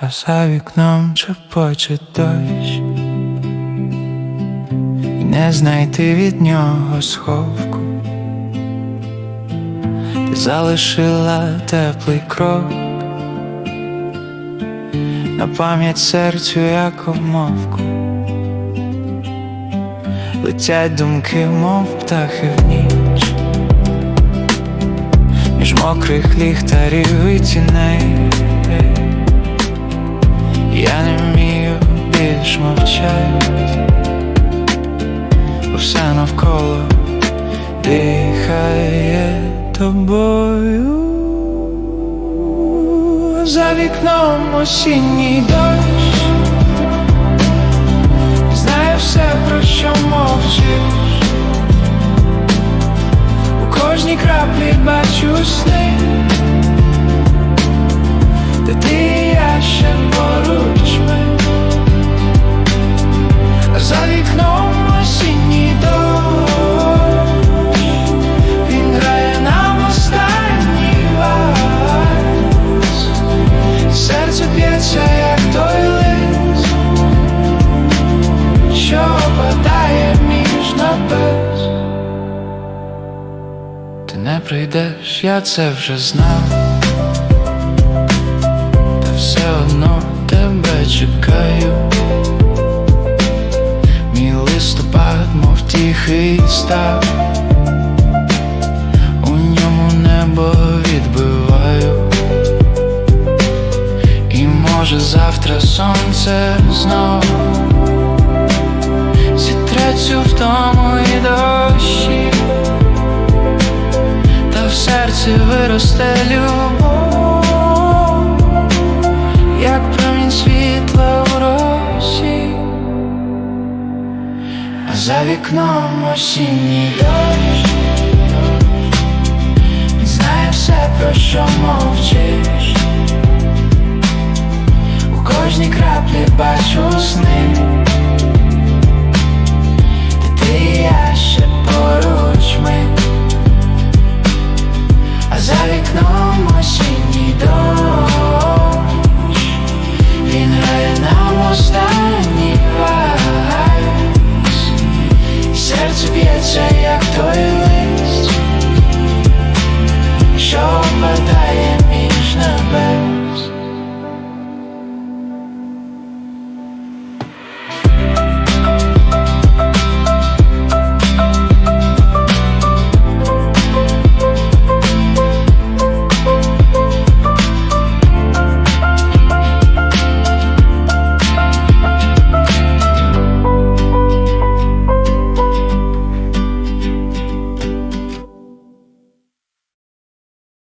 а за вікном шепоче дощ, і не знайти від нього сховку. Ти залишила теплий крок на пам'ять серцю, як обмовку. Летять думки, мов птахи в ніч, між мокрих ліхтарів і тіней. Бо все навколо дихає тобою. За вікном осінній дощ, знаю все, про що мовчиш. У кожній краплі бачу сни, де ти Ти не прийдеш, я це вже знав та все одно тебе чекаю. Мій листопад, мов тихий став, у ньому небо відбиваю. І може завтра сонце знов серці виросте любов як промінь світла в росі, а за вікном осінній дощ знає все, про що мовчиш. У кожній краплі бачу сни, shiny rise Serce wiecze jak to jest.